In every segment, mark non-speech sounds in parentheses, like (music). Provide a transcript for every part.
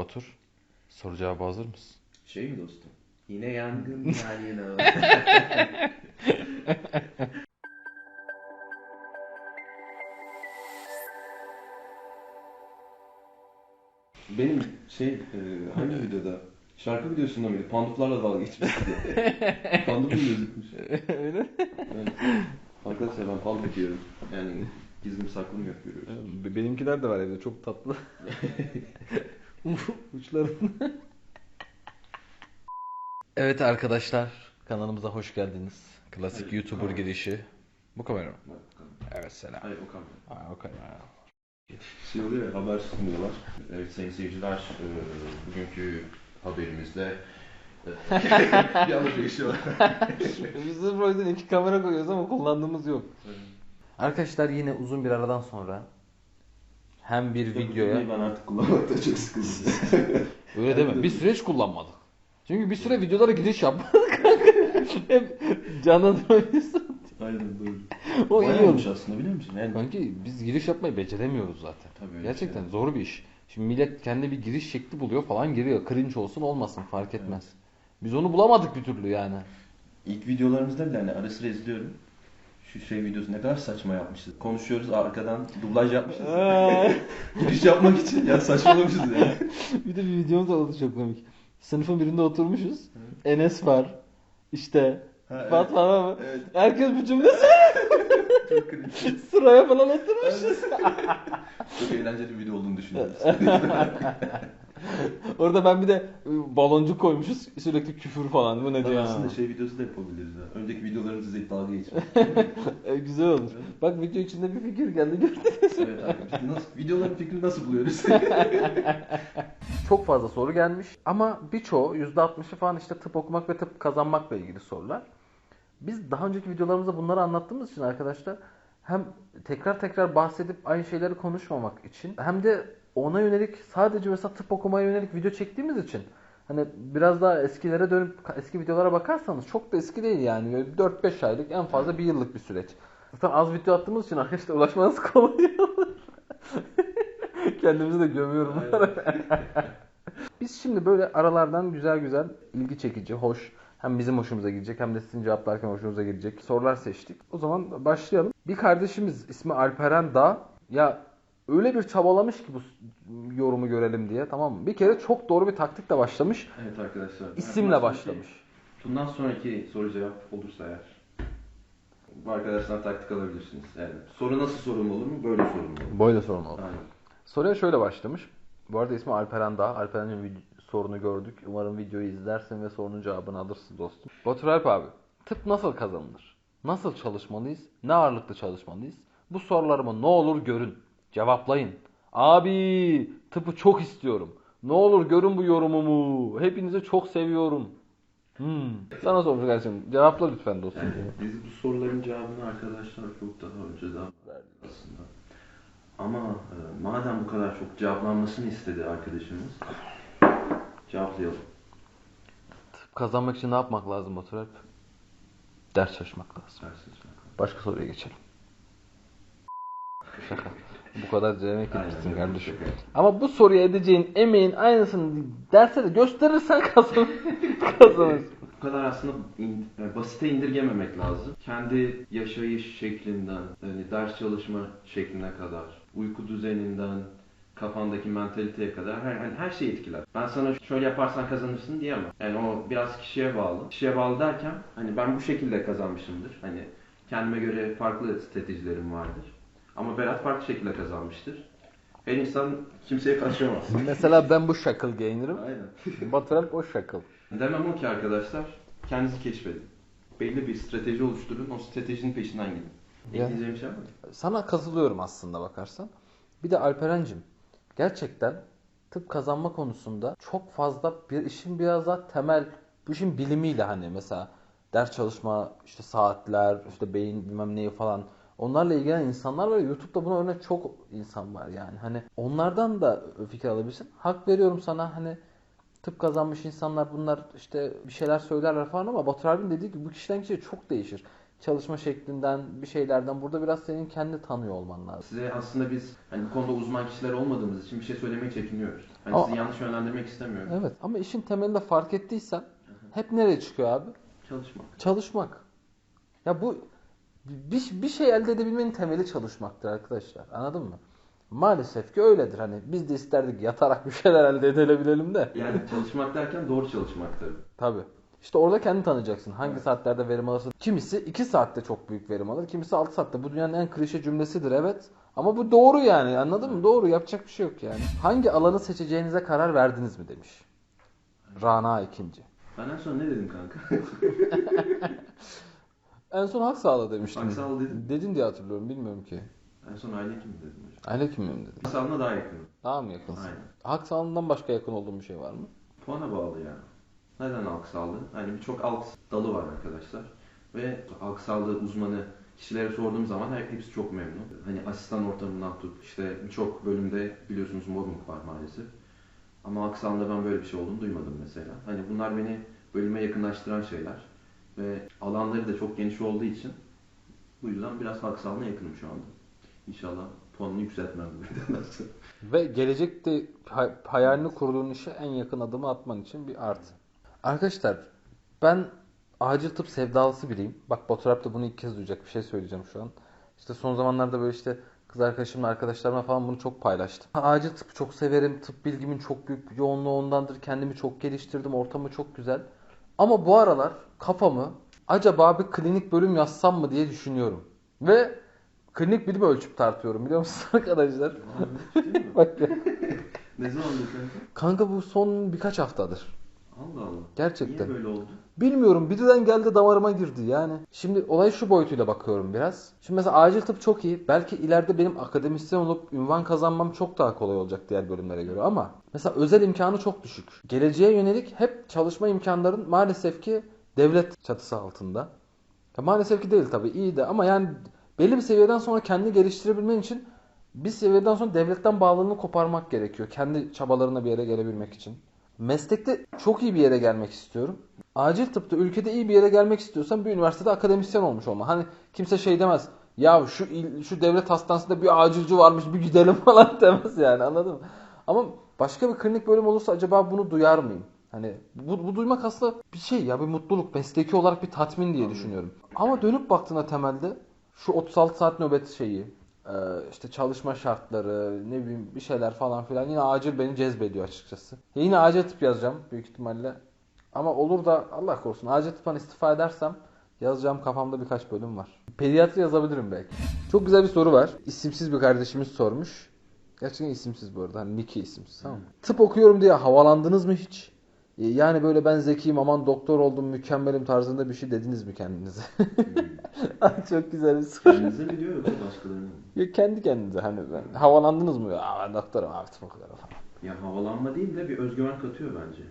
Batur, soru cevabı hazır mısın? Şey mi dostum? Yine yangın (laughs) yani yine. Benim şey e, hangi videoda? Şarkı videosunda mıydı? Panduflarla dalga geçmişti. (laughs) Pandufum gözükmüş. Öyle. Evet. Arkadaşlar ben panduf diyorum. Yani gizlim saklım yok görüyoruz. Benimkiler de var evde çok tatlı. (laughs) Uçların. (laughs) evet arkadaşlar kanalımıza hoş geldiniz. Klasik Evet, YouTuber tamam. girişi. Bu kamera mı? Evet selam. Hayır o kamera. Ha, o kamera. Şey oluyor ya, haber sunuyorlar. Evet sayın seyirciler, e, bugünkü haberimizde (laughs) bir anda değişiyor. (laughs) Biz sırf o yüzden iki kamera koyuyoruz ama kullandığımız yok. Arkadaşlar yine uzun bir aradan sonra hem bir videoya Ben artık kullanmakta çok sıkıldım. (laughs) öyle deme bir süreç kullanmadık. Çünkü bir süre videolara giriş yapmadık. (laughs) Hep canlandırıyorsun. Aynen doğru. O iyi Bayağı olmuş. olmuş aslında biliyor musun? Yani Kanki biz giriş yapmayı beceremiyoruz zaten. Tabii Gerçekten şey. zor bir iş. Şimdi millet kendi bir giriş şekli buluyor falan giriyor. Cringe olsun olmasın fark etmez. Biz onu bulamadık bir türlü yani. ilk videolarımızda bile hani ara sıra izliyorum. Şu şey videosu ne kadar saçma yapmışız. Konuşuyoruz arkadan dublaj yapmışız. (laughs) Giriş yapmak için ya saçmalamışız ya. (laughs) bir de bir videomuz oldu çok komik. Sınıfın birinde oturmuşuz. Enes var. İşte Ha, evet. falan var. Evet. Herkes (laughs) Çok cringe. sıraya falan oturmuşuz. Çok eğlenceli bir video olduğunu düşünüyoruz. (laughs) Orada ben bir de ıı, baloncuk koymuşuz. Sürekli küfür falan. Bu ne diyor? Aslında şey videosu da yapabiliriz ha. Önceki videolarımızı izleyip dalga geçmek. (laughs) E, güzel olur. Bak video içinde bir fikir geldi gördün. evet arkadaşlar. Nasıl, videoların fikrini nasıl buluyoruz? (laughs) Çok fazla soru gelmiş ama birçoğu %60'ı falan işte tıp okumak ve tıp kazanmakla ilgili sorular. Biz daha önceki videolarımızda bunları anlattığımız için arkadaşlar hem tekrar tekrar bahsedip aynı şeyleri konuşmamak için hem de ona yönelik sadece mesela tıp okumaya yönelik video çektiğimiz için hani biraz daha eskilere dönüp eski videolara bakarsanız çok da eski değil yani Böyle 4-5 aylık en fazla bir yıllık bir süreç. Zaten az video attığımız için arkadaşlar ulaşmanız (laughs) kolay olur. Kendimizi de gömüyorum. (laughs) Biz şimdi böyle aralardan güzel güzel ilgi çekici, hoş hem bizim hoşumuza gidecek hem de sizin cevaplarken hoşunuza gidecek sorular seçtik. O zaman başlayalım. Bir kardeşimiz ismi Alperen Dağ. Ya öyle bir çabalamış ki bu yorumu görelim diye tamam mı? Bir kere çok doğru bir taktikle başlamış. evet arkadaşlar. İsimle başlamış. Bundan sonraki soru cevap olursa eğer bu arkadaşlar taktik alabilirsiniz. Yani soru nasıl sorulma olur mu? Böyle sorulma olur. Böyle oldu. Aynen. Soruya şöyle başlamış. Bu arada ismi Alperen Dağ. Alperen'in sorunu gördük. Umarım videoyu izlersin ve sorunun cevabını alırsın dostum. Batur Alp abi. Tıp nasıl kazanılır? Nasıl çalışmalıyız? Ne ağırlıklı çalışmalıyız? Bu sorularımı ne olur görün. Cevaplayın. Abi tıpı çok istiyorum. Ne olur görün bu yorumumu. Hepinizi çok seviyorum. Hmm. Sana sormuş kardeşim. Cevapla lütfen dostum. Yani biz bu soruların cevabını arkadaşlar çok daha önceden verdik aslında. Ama e, madem bu kadar çok cevaplanmasını istedi arkadaşımız, cevaplayalım. Tıp kazanmak için ne yapmak lazım Batur Alp? Ders çalışmak lazım. Dersiniz. Başka soruya geçelim. Şaka. (laughs) Bu kadar etmişsin yok, kardeşim. Ama bu soruya edeceğin emeğin aynısını derse de gösterirsen (laughs) kazan kazanırsın. Bu kadar aslında in- yani basite indirgememek lazım. Kendi yaşayış şeklinden, yani ders çalışma şekline kadar, uyku düzeninden, kafandaki mentaliteye kadar her, hani her şey etkiler. Ben sana şöyle yaparsan kazanırsın diyemem. Yani o biraz kişiye bağlı. Kişiye bağlı derken hani ben bu şekilde kazanmışımdır. Hani kendime göre farklı stratejilerim vardır. Ama Berat farklı şekilde kazanmıştır. Her insan kimseye karışamaz. (laughs) Mesela ben bu şakıl giyinirim. Aynen. (laughs) Batur Alp o şakıl. Demem o ki arkadaşlar, kendinizi keşfedin. Belli bir strateji oluşturun, o stratejinin peşinden gidin. Ekleyeceğim şey var mı? Sana katılıyorum aslında bakarsan. Bir de Alperen'cim gerçekten tıp kazanma konusunda çok fazla bir işin biraz daha temel bu işin bilimiyle hani mesela ders çalışma işte saatler işte beyin bilmem neyi falan onlarla ilgilenen insanlar var. YouTube'da buna örnek çok insan var yani. Hani onlardan da fikir alabilirsin. Hak veriyorum sana hani tıp kazanmış insanlar bunlar işte bir şeyler söylerler falan ama Batur abinin dediği gibi bu kişiden kişiye çok değişir. çalışma şeklinden, bir şeylerden. Burada biraz senin kendi tanıyor olman lazım. Size aslında biz hani bu konuda uzman kişiler olmadığımız için bir şey söylemeye çekiniyoruz. Hani Ama- sizi yanlış yönlendirmek istemiyorum. Evet ama işin temelinde fark ettiysen hep nereye çıkıyor abi? Çalışmak. Çalışmak. Ya bu bir, bir şey elde edebilmenin temeli çalışmaktır arkadaşlar. Anladın mı? Maalesef ki öyledir. Hani biz de isterdik yatarak bir şeyler elde edebilelim de. Yani çalışmak derken doğru çalışmak tabii. Tabii. İşte orada kendini tanıyacaksın. Hangi saatlerde verim alırsın. Kimisi 2 saatte çok büyük verim alır. Kimisi 6 saatte. Bu dünyanın en klişe cümlesidir evet. Ama bu doğru yani. Anladın mı? Doğru. Yapacak bir şey yok yani. Hangi alanı seçeceğinize karar verdiniz mi demiş. Rana ikinci. Ben en son ne dedim kanka? (laughs) En son hak sağla demiştin. Hak sağla dedim. Dedin diye hatırlıyorum. Bilmiyorum ki. en son aile kim dedim hocam. Aile kimliğim dedim. Hak sağlığına daha yakınım. Daha mı yakınsın? Aynen. Hak sağlığından başka yakın olduğun bir şey var mı? Puana bağlı ya. Neden halk sağlığı? Hani birçok alt dalı var arkadaşlar. Ve halk sağlığı uzmanı kişilere sorduğum zaman hep hepsi çok memnun. Hani asistan ortamından tut. işte birçok bölümde biliyorsunuz mobbing var maalesef. Ama halk sağlığında ben böyle bir şey olduğunu duymadım mesela. Hani bunlar beni bölüme yakınlaştıran şeyler. Ve alanları da çok geniş olduğu için bu yüzden biraz halk sağlığına yakınım şu anda. İnşallah puanını yükseltmem sonra. Ve gelecekte hay- hayalini kurduğun işe en yakın adımı atman için bir artı. Arkadaşlar ben acil tıp sevdalısı biriyim. Bak Baturap da bunu ilk kez duyacak bir şey söyleyeceğim şu an. İşte son zamanlarda böyle işte kız arkadaşımla arkadaşlarımla falan bunu çok paylaştım. Acil tıpı çok severim. Tıp bilgimin çok büyük yoğunluğu ondandır. Kendimi çok geliştirdim. Ortamı çok güzel. Ama bu aralar kafamı acaba bir klinik bölüm yazsam mı diye düşünüyorum. Ve klinik bilim ölçüp tartıyorum biliyor musunuz (laughs) arkadaşlar? Bak ya. ne zaman kanka? Kanka bu son birkaç haftadır. Allah Allah. Gerçekten. Niye böyle oldu? Bilmiyorum birden geldi damarıma girdi yani. Şimdi olay şu boyutuyla bakıyorum biraz. Şimdi mesela acil tıp çok iyi. Belki ileride benim akademisyen olup ünvan kazanmam çok daha kolay olacak diğer bölümlere göre ama mesela özel imkanı çok düşük. Geleceğe yönelik hep çalışma imkanların maalesef ki devlet çatısı altında. Ya maalesef ki değil tabii iyi de ama yani belli bir seviyeden sonra kendini geliştirebilmen için bir seviyeden sonra devletten bağlılığını koparmak gerekiyor. Kendi çabalarına bir yere gelebilmek için. Meslekte çok iyi bir yere gelmek istiyorum. Acil tıpta ülkede iyi bir yere gelmek istiyorsan bir üniversitede akademisyen olmuş olma. Hani kimse şey demez. Ya şu il, şu devlet hastanesinde bir acilci varmış bir gidelim (laughs) falan demez yani anladın mı? Ama başka bir klinik bölüm olursa acaba bunu duyar mıyım? Hani bu, bu duymak aslında bir şey ya bir mutluluk mesleki olarak bir tatmin diye düşünüyorum. Ama dönüp baktığında temelde şu 36 saat nöbet şeyi e, işte çalışma şartları ne bileyim bir şeyler falan filan yine acil beni cezbediyor açıkçası. Ya yine acil tıp yazacağım büyük ihtimalle. Ama olur da Allah korusun acil tıptan istifa edersem yazacağım kafamda birkaç bölüm var. Pediatri yazabilirim belki. Çok güzel bir soru var. İsimsiz bir kardeşimiz sormuş. Gerçekten isimsiz bu arada. Hani Nick'i isimsiz tamam mı? Tıp okuyorum diye havalandınız mı hiç? Ee, Yani böyle ben zekiyim aman doktor oldum mükemmelim tarzında bir şey dediniz mi kendinize? (laughs) Ay, Çok güzel bir soru. Kendinize mi diyor yoksa başkalarına mı? Ya kendi kendinize hani ben, havalandınız mı? Ya ben doktorum abi tıp okuyorum falan. Ya havalanma değil de bir özgüven katıyor bence.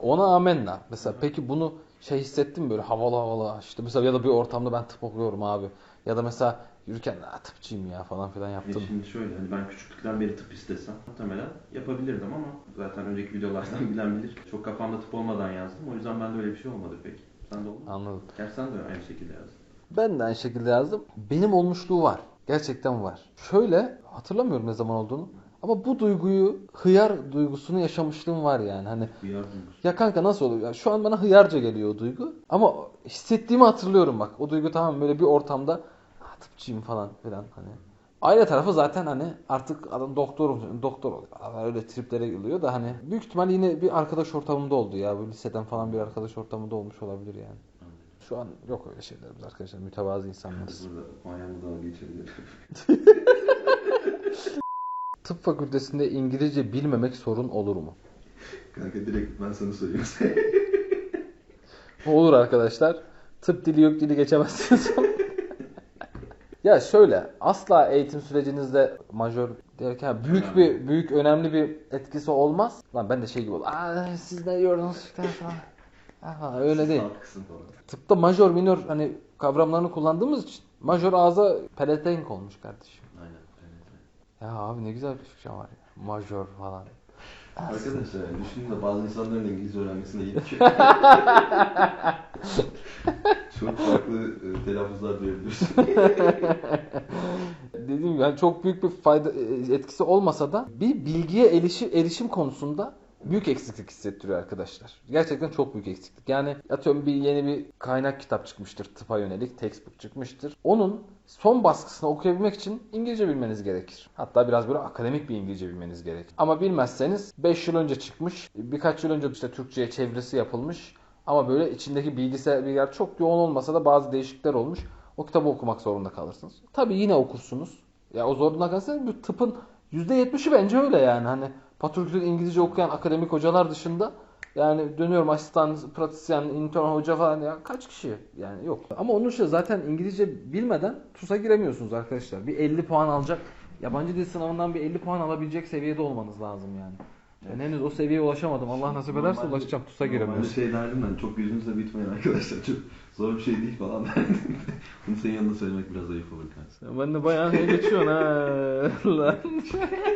Ona amenna. Mesela peki bunu şey hissettin mi böyle havalı havalı işte mesela ya da bir ortamda ben tıp okuyorum abi. Ya da mesela yürürken "Aa, tıpçıyım ya falan filan Ya yaptın. şimdi şöyle hani ben küçüklükten beri tıp istesem muhtemelen yapabilirdim ama zaten önceki videolardan (laughs) bilen bilir. Çok kafamda tıp olmadan yazdım. O yüzden bende öyle bir şey olmadı pek. Sen de oldu mu? Anladım. Gerçi sen de aynı şekilde yazdın. Ben de aynı şekilde yazdım. Benim olmuşluğu var. Gerçekten var. Şöyle hatırlamıyorum ne zaman olduğunu. Ama bu duyguyu, hıyar duygusunu yaşamışlığım var yani. Hani Bir yardımcı. ya kanka nasıl oluyor? Ya şu an bana hıyarca geliyor o duygu. Ama hissettiğimi hatırlıyorum bak. O duygu tamam böyle bir ortamda "Ah, tıpçıyım falan filan hani. Aile tarafı zaten hani artık adam doktor doktor oluyor. Öyle triplere geliyor da hani büyük ihtimal yine bir arkadaş ortamında oldu ya. Bu liseden falan bir arkadaş ortamında olmuş olabilir yani. Şu an yok öyle şeylerimiz arkadaşlar. Mütevazı insanlarız. Burada ayağımı dalga geçebilirim. (laughs) Tıp fakültesinde İngilizce bilmemek sorun olur mu? Kanka direkt ben sana söyleyeyim. Olur arkadaşlar. Tıp dili yok dili geçemezsiniz. ya şöyle asla eğitim sürecinizde majör derken büyük bir büyük önemli bir etkisi olmaz. Lan ben de şey gibi oldu. Aa siz ne diyordunuz falan. Aha, öyle değil. Kısım falan. Tıpta majör minör hani kavramlarını kullandığımız için majör ağza peletenk olmuş kardeşim. Ya abi ne güzel bir Türkçe var ya. Majör falan. Arkadaşlar yani düşünün de bazı insanların İngilizce öğrenmesine yetiyor. (laughs) Çok farklı e, telaffuzlar duyabiliriz. (laughs) Dediğim gibi yani çok büyük bir fayda e, etkisi olmasa da bir bilgiye erişim, erişim konusunda büyük eksiklik hissettiriyor arkadaşlar. Gerçekten çok büyük eksiklik. Yani atıyorum bir yeni bir kaynak kitap çıkmıştır tıpa yönelik textbook çıkmıştır. Onun son baskısını okuyabilmek için İngilizce bilmeniz gerekir. Hatta biraz böyle akademik bir İngilizce bilmeniz gerekir. Ama bilmezseniz 5 yıl önce çıkmış, birkaç yıl önce işte Türkçe'ye çevirisi yapılmış ama böyle içindeki bilgisayar bilgiler çok yoğun olmasa da bazı değişiklikler olmuş. O kitabı okumak zorunda kalırsınız. Tabii yine okursunuz. Ya o zorunda kalırsanız bu tıpın %70'i bence öyle yani. Hani Patürk'ün İngilizce okuyan akademik hocalar dışında yani dönüyorum asistan, pratisyen, intern hoca falan ya kaç kişi yani yok. Ama onun dışında zaten İngilizce bilmeden TUS'a giremiyorsunuz arkadaşlar. Bir 50 puan alacak, yabancı dil sınavından bir 50 puan alabilecek seviyede olmanız lazım yani. Ben henüz o seviyeye ulaşamadım. Allah nasip ederse Normalde- ulaşacağım. TUS'a Normalde giremiyorum. şey derdim ben çok yüzünüzle bitmeyin arkadaşlar. Çok zor bir şey değil falan derdim. (laughs) Bunu senin yanında söylemek biraz ayıp olur kanka. Ben de bayağı ne geçiyorsun ha lan. (laughs)